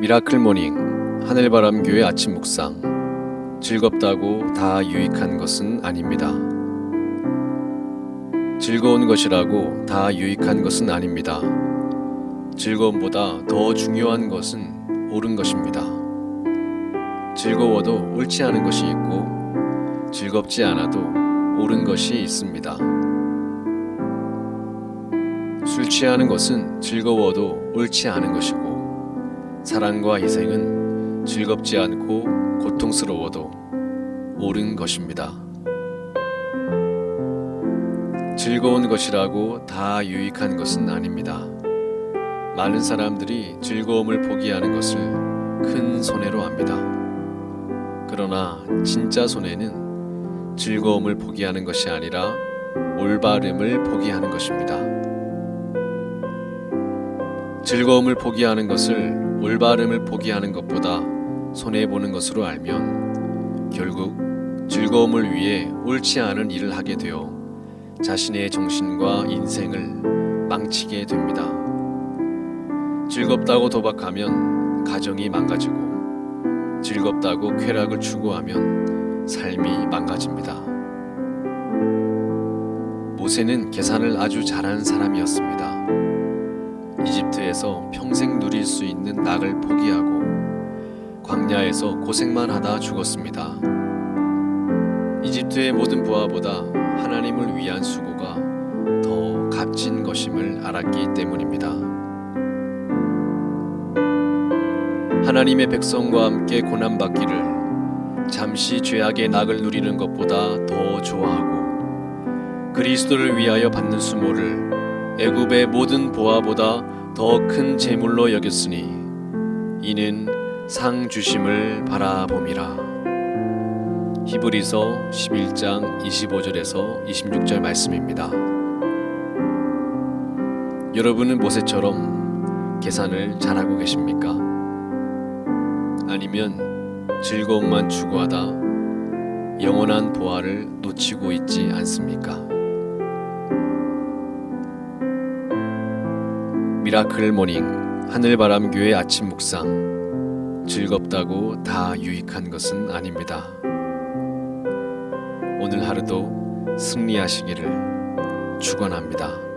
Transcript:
미라클 모닝 하늘바람 교회 아침 묵상 즐겁다고 다 유익한 것은 아닙니다. 즐거운 것이라고 다 유익한 것은 아닙니다. 즐거움보다 더 중요한 것은 옳은 것입니다. 즐거워도 옳지 않은 것이 있고 즐겁지 않아도 옳은 것이 있습니다. 술 취하는 것은 즐거워도 옳지 않은 것이고 사랑과 희생은 즐겁지 않고 고통스러워도 옳은 것입니다. 즐거운 것이라고 다 유익한 것은 아닙니다. 많은 사람들이 즐거움을 포기하는 것을 큰 손해로 합니다. 그러나 진짜 손해는 즐거움을 포기하는 것이 아니라 올바름을 포기하는 것입니다. 즐거움을 포기하는 것을 올바름을 포기하는 것보다 손해 보는 것으로 알면 결국 즐거움을 위해 옳지 않은 일을 하게 되어 자신의 정신과 인생을 망치게 됩니다. 즐겁다고 도박하면 가정이 망가지고 즐겁다고 쾌락을 추구하면 삶이 망가집니다. 모세는 계산을 아주 잘하는 사람이었습니다. 이집트에서 평생 누릴 수 있는 낙을 포기하고 광야에서 고생만 하다 죽었습니다. 이집트의 모든 부하보다 하나님을 위한 수고가 더 값진 것임을 알았기 때문입니다. 하나님의 백성과 함께 고난받기를 잠시 죄악의 낙을 누리는 것보다 더 좋아하고 그리스도를 위하여 받는 수모를 애굽의 모든 보아보다 더 큰 재물로 여겼으니 이는 상 주심을 바라봄이라. 히브리서 11장 25절에서 26절 말씀입니다. 여러분은 모세처럼 계산을 잘하고 계십니까? 아니면 즐거움만 추구하다 영원한 보화를 놓치고 있지 않습니까? 미라클 모닝 하늘바람 교회 아침 묵상 즐겁다고 다 유익한 것은 아닙니다. 오늘 하루도 승리하시기를 축원합니다.